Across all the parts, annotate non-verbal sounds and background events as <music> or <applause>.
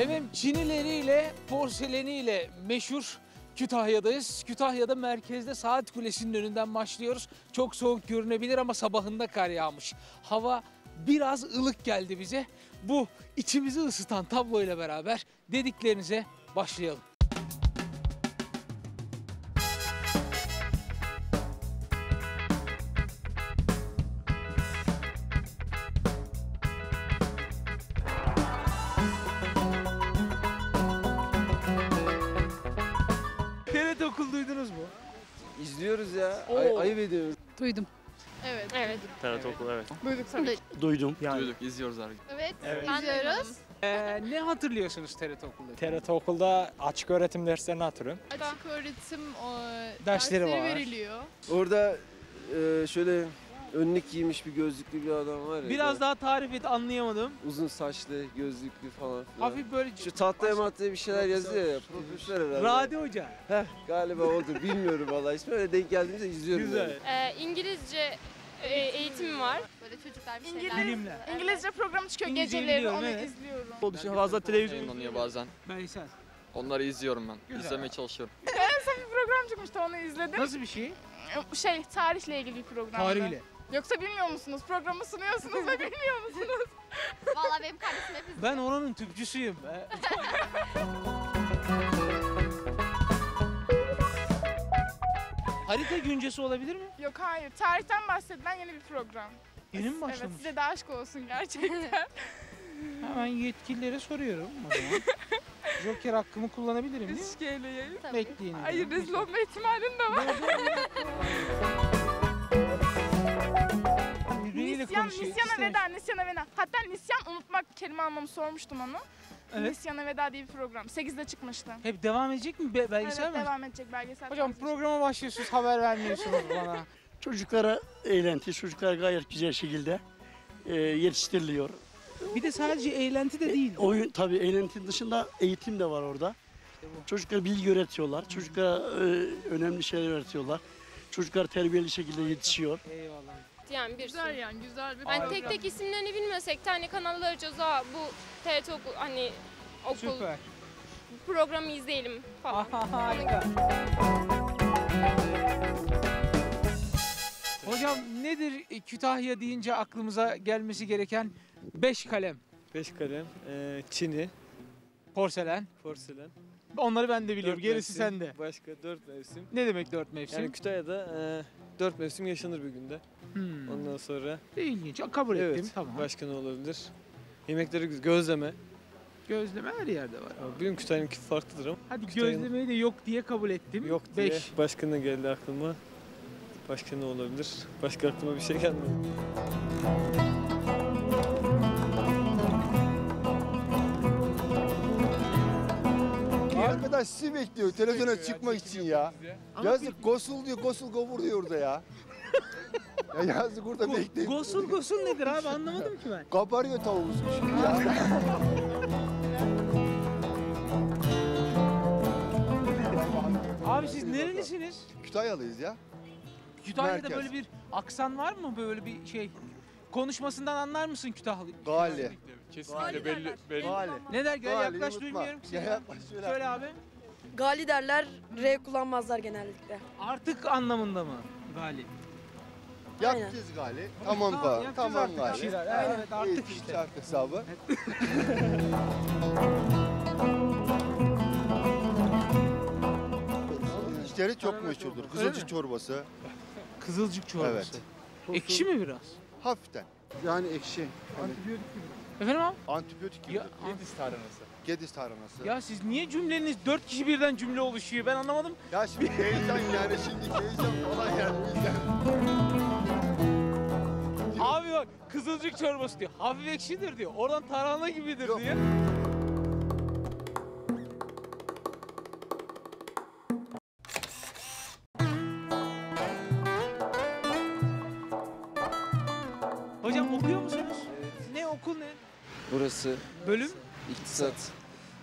Efendim Çinileriyle, porseleniyle meşhur Kütahya'dayız. Kütahya'da merkezde Saat Kulesi'nin önünden başlıyoruz. Çok soğuk görünebilir ama sabahında kar yağmış. Hava biraz ılık geldi bize. Bu içimizi ısıtan tabloyla beraber dediklerinize başlayalım. İzliyoruz ya. Ay, ayıp ediyoruz. Duydum. Evet. Evet. TRT okulu evet. Duyduk tabii. Duydum. Duyduk, izliyoruz her gün. Evet. Evet. İzliyoruz. Ee, ne hatırlıyorsunuz TRT okulda? TRT okulda açık öğretim derslerini hatırlıyorum. Açık öğretim o, Dersleri var. veriliyor. Orada e, şöyle önlük giymiş bir gözlüklü bir adam var ya. Biraz böyle daha tarif et anlayamadım. Uzun saçlı, gözlüklü falan filan. Hafif böyle Şu tahtaya mahtaya bir şeyler yazıyor ya. Profesör herhalde. Radi Hoca. Heh, galiba oldu. Bilmiyorum vallahi ismi. Öyle denk geldiğimizde izliyorum. Güzel. yani. Ee, İngilizce e, eğitim var. Böyle çocuklar bir İngiliz- şeyler. Bilimle. İngilizce programı çıkıyor İngilizceyi geceleri onu evet. izliyorum. Olduğu için fazla televizyon yayınlanıyor bazen. Veysel. Onları izliyorum ben. Güzel. İzlemeye çalışıyorum. <laughs> Bir program çıkmıştı onu izledim. Nasıl bir şey? Şey tarihle ilgili bir program. Tarihle. Yoksa bilmiyor musunuz? Programı sunuyorsunuz ve bilmiyor musunuz? <laughs> Valla benim kardeşim hep izliyor. Ben oranın tüpçüsüyüm. be. <laughs> Harita güncesi olabilir mi? Yok hayır. Tarihten bahsedilen yeni bir program. Yeni mi Evet başlamış? size de aşk olsun gerçekten. <laughs> Hemen yetkililere soruyorum o zaman. Joker hakkımı kullanabilirim değil mi? Tabii. Bekleyin. Hayır rezil olma ihtimalin de var. Kelime anlamı sormuştum onu. Evet. Nisyana veda diye bir program. 8'de çıkmıştı. Hep devam edecek mi be- belgesel evet mi? devam edecek belgesel. Hocam tarzı. programa başlıyorsunuz haber vermiyorsunuz bana. <laughs> Çocuklara eğlenti, çocuklar gayet güzel şekilde e, yetiştiriliyor. Bir de sadece eğlenti de değil. Oyun tabii eğlenti dışında eğitim de var orada. Çocuklara bilgi öğretiyorlar, çocuklara e, önemli şeyler öğretiyorlar. Çocuklar terbiyeli şekilde yetişiyor. Eyvallah. Yani bir Güzel sürü. yani güzel bir Hani program. tek tek isimlerini bilmesek de hani kanallarca za bu TRT okul hani okul Süper. programı izleyelim falan. Harika. Hocam nedir Kütahya deyince aklımıza gelmesi gereken 5 kalem? Beş kalem, e, çini, Porselen. porselen. Onları ben de biliyorum. dört Gerisi mevsim, sende. Başka dört mevsim. Ne demek dört mevsim? Yani Kütahya'da e, dört mevsim yaşanır bir günde. Hmm. Ondan sonra İlginç. Kabul ettim. evet Tamam. başka ne olabilir? Yemekleri. Gözleme. Gözleme her yerde var. Ama Benim Kütahya'nınki farklıdır ama Hadi Kütahya'nın- gözlemeyi de yok diye kabul ettim. yok diye. 5. Başka ne geldi aklıma? Başka ne olabilir? Başka aklıma bir şey gelmedi. Arkadaş sizi bekliyor televizyona çıkmak için ya. Yazık gosul diyor gosul gobur diyor orada ya. <laughs> ya yazık orada bekleyip. Gosul gosul nedir abi anlamadım ki ben. Kabarıyor tavuğumuz şimdi <laughs> ya. Abi siz nerelisiniz? Kütahyalıyız ya. Kütahya'da Merkez. böyle bir aksan var mı? Böyle bir şey. Konuşmasından anlar mısın Kütahyalı? Gali. Kesinlikle belli. belli. Gali. Ne der? Gel Gali, yaklaş unutma. duymuyorum ki. Ya seni. yaklaş şöyle. Söyle abi. Gali derler, R kullanmazlar genellikle. Artık anlamında mı? Gali. Yapacağız gali. Tamam gali. Tamam gali. Evet, artık işte. çark hesabı. İşleri çok meşhurdur. Kızılcık çorbası. Kızılcık çorbası. Evet. Ekşi mi biraz? Hafiften. Yani ekşi. Efendim abi? Antibiyotik gibi. Ya, Gedis tarhanası. Gedis tarhanası. ya siz niye cümleniz dört kişi birden cümle oluşuyor? Ben anlamadım. Ya şimdi heyecan yani şimdi heyecan falan yani. Abi bak kızılcık çorbası diyor. Hafif ekşidir diyor. Oradan tarhana gibidir Yok. diyor. Burası Bölüm? iktisat.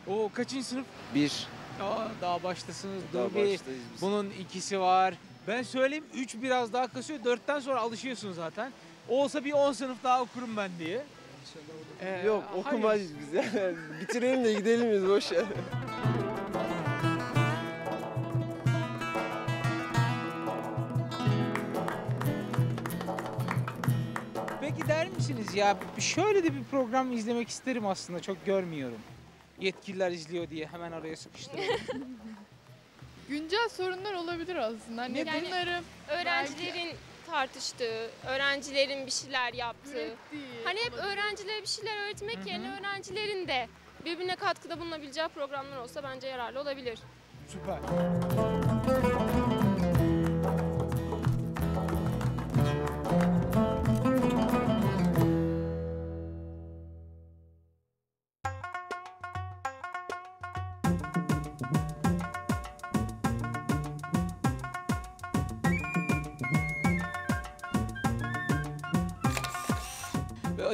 O kaçıncı sınıf? Bir. Aa, daha baştasınız. Daha Dur bir. Bunun ikisi var. Ben söyleyeyim 3 biraz daha kasıyor. 4'ten sonra alışıyorsun zaten. Olsa bir 10 sınıf daha okurum ben diye. Ee, Yok okumayız biz ya. <laughs> Bitirelim de gidelim biz boş ver. Peki der misiniz ya şöyle de bir program izlemek isterim aslında çok görmüyorum. Yetkililer izliyor diye hemen araya sıkıştırıyorum. <laughs> Güncel sorunlar olabilir aslında. Hani Yani- bunları Öğrencilerin tartıştığı, öğrencilerin bir şeyler yaptığı. ürettiği Hani hep olabilir. öğrencilere bir şeyler öğretmek yerine öğrencilerin de birbirine katkıda bulunabileceği programlar olsa bence yararlı olabilir. Süper.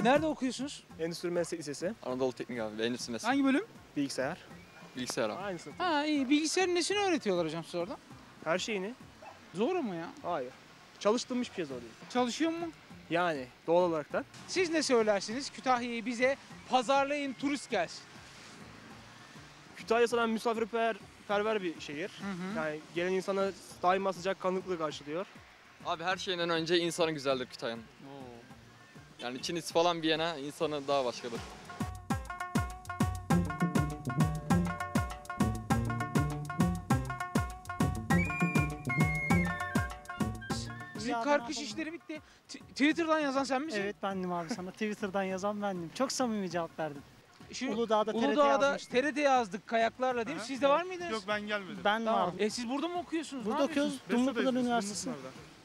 Nerede okuyorsunuz? Endüstri Meslek Lisesi, Anadolu Teknik abi. Endüstri meslek. Hangi bölüm? bilgisayar. Bilgisayar abi. Aynı sınıf. Ha iyi. Bilgisayarın nesini öğretiyorlar hocam size orada? Her şeyini. Zor mu ya? Hayır. Çalıştığım hiçbir şey zor değil. Çalışıyor mu? Yani doğal olarak da. Siz ne söylersiniz? Kütahya'yı bize pazarlayın turist gelsin. Kütahya zaten misafirperver perver bir şehir. Hı hı. Yani gelen insana daima sıcak kanlıklı karşılıyor. Abi her şeyden önce insanı güzeldir Kütahya'nın. Yani Çiniz falan bir yana insanı daha başkadır. Sizin karkış işleri bitti. T- Twitter'dan yazan sen misin? Evet bendim abi sana Twitter'dan yazan bendim. Çok samimi cevap verdim. Şu Uludağ'da TRT Uludağ'da yazmıştım. TRT yazdık kayaklarla değil mi? Siz de var mıydınız? Yok ben gelmedim. Ben Tamam. vardım. E siz burada mı okuyorsunuz? Burada okuyoruz. Dumlupınar Üniversitesi.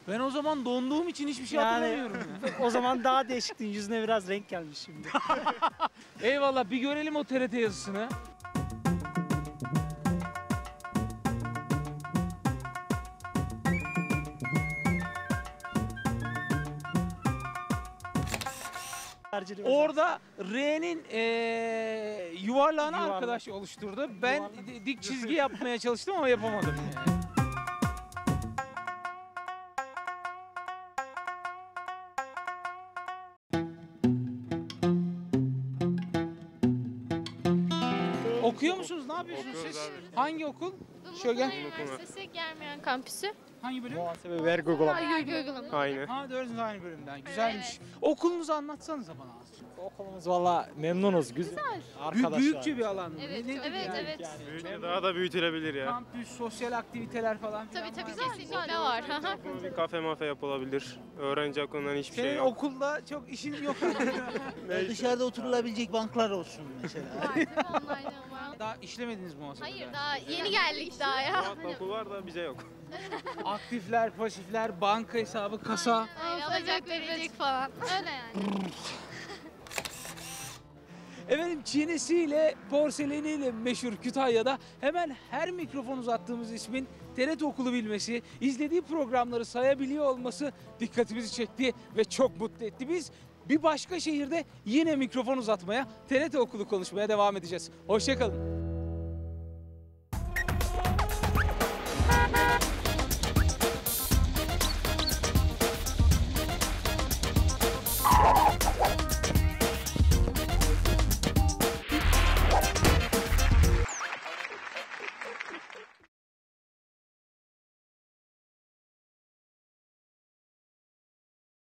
Ben o zaman donduğum için hiçbir şey Yani- hatırlamıyorum. ya. <laughs> o zaman daha değişiktin. Yüzüne biraz renk gelmiş şimdi. <laughs> Eyvallah bir görelim o TRT yazısını. Orada R'nin eee yuvarlağını Yuvarlak. arkadaş oluşturdu. Ben Yuvarlak. di- dik çizgi <laughs> yapmaya çalıştım ama yapamadım. yani. Okuyor musunuz? Ne yapıyorsunuz siz? Hangi okul? Şöyle gel. Üniversitesi Germeyen Kampüsü. Hangi bölüm? Muhasebe vergi uygulama. Görgü uygulama. Aynı. Ha dördüncü aynı bölümden. Güzelmiş. Okulunuzu anlatsanıza bana. Okulumuz valla memnunuz. Güzel. Bü- Arkadaşlar. büyükçe bir alan. mı? Evet, Ne- evet, yani? evet. Yani daha da büyütülebilir ya. Kampüs, sosyal aktiviteler falan filan Tabii tabii var kesinlikle var. Bir kafe mafe yapılabilir. Öğrenci hakkından hiçbir şey Senin okulda çok işin yok. <laughs> Dışarıda oturulabilecek banklar olsun mesela. Var tabii online var. daha işlemediniz mi muhasebede? Hayır daha yeni geldik daha ya. okul var da bize yok. <laughs> Aktifler, pasifler, banka hesabı, kasa. Aynen, alacak verecek falan. Öyle yani. <laughs> Efendim çiğnesiyle, porseleniyle meşhur Kütahya'da hemen her mikrofon uzattığımız ismin TRT okulu bilmesi, izlediği programları sayabiliyor olması dikkatimizi çekti ve çok mutlu etti. Biz bir başka şehirde yine mikrofon uzatmaya, TRT okulu konuşmaya devam edeceğiz. Hoşçakalın.